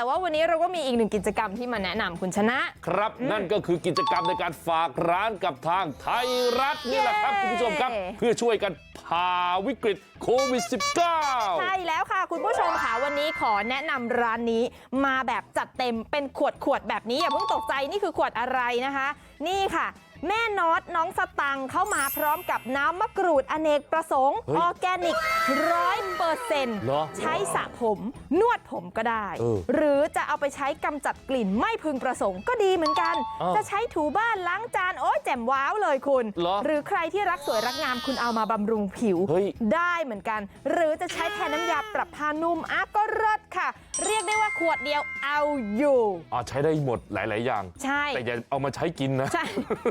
แต่ว่าวันนี้เราก็มีอีกหนึ่งกิจกรรมที่มาแนะนำคุณชนะครับนั่นก็คือกิจกรรมในการฝากร้านกับทางไทยรัฐนี่แหละครับเย้คุณผู้ชมครับเพื่อช่วยกันผ่าวิกฤตโควิด -19 ใช่แล้วค่ะ คุณผู้ชมค่ะวันนี้ขอแนะนำร้านนี้มาแบบจัดเต็มเป็นขวดขวดๆแบบนี้อย่าเพิ่งตกใจนี่คือขวดอะไรนะคะ นี่ค่ะ แม่น็อตน้องสตังค์เข้ามาพร้อมกับน้ำมะกรูดอเนกประสงค์เฮ้ยออร์แกนิกร้อยเปอร์เซ็นต์เหรอใช้สระผมนวดผมก็ได้เออหรือจะเอาไปใช้กำจัดกลิ่นไม่พึงประสงค์ก็ดีเหมือนกันอ้าวจะใช้ถูบ้านล้างจานโอ้ยแจ่มว้าวเลยคุณเหรอหรือใครที่รักสวยรักงามคุณเอามาบำรุงผิวเฮ้ยได้เหมือนกัน หรือจะใช้แทนน้ำยาปรับผ้านุ่มอะก็เลิศ ค่ะ เรียกได้ว่าขวดเดียวเอาอยู่อ่าใช้ได้หมดหลาย ๆ อย่าง ใช่ แต่อย่าเอามาใช้กินนะ ใช่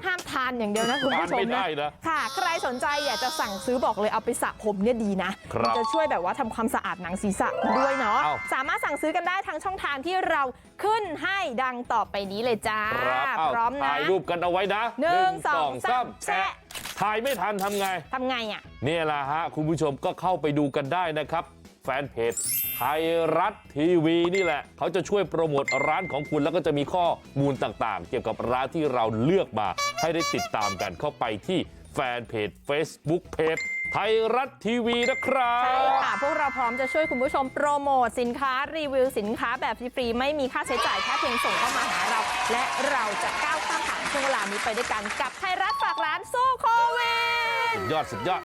ห้ามทานอย่างเดียวนะคุณผู้ชทานไม่มได้นะ ค่ะ ใครสนใจอยากจะสั่งซื้อบอกเลยเอาไปสระผมเนี่ยดีนะ ครับมัจะช่วยแบบว่าทำความสะอาดหนังศีรษะด้วยเนาะ เอ้า สามารถสั่งซื้อกันได้ทางช่องทางที่เราขึ้นให้ดังต่อไปนี้เลยจ้า ครับเอ้าพร้อมนะ ถ่ายรูปกันเอาไว้นะหนึ่งสองสามสามแชะแชะ ถ่ายไม่ทันทำไง ทำไงอะ เนี่ยแหละฮะ คุณผู้ชมก็เข้าไปดูกันได้นะครับ แฟนเพจไทยรัฐทีวีนี่แหละ เขาจะช่วยโปรโมทร้านของคุณแล้วก็จะมีข้อมูลต่างๆ เกี่ยวกับร้านที่เราเลือกมา ให้ได้ติดตามกันเข้าไปที่แฟนเพจ Facebook เพจไทยรัฐทีวีนะครับใช่ค่ะ พวกเราพร้อมจะช่วยคุณผู้ชมโปรโมทสินค้ารีวิวสินค้าแบบฟรีๆไม่มีค่าใช้จ่ายแค่เพียงส่งเข้ามาหาเรา และเราจะก้าวข้ามผ่านช่วงเวลานี้ไปด้วยกันกับไทยรัฐฝากร้านสู้โควิดสุดยอดสุดยอด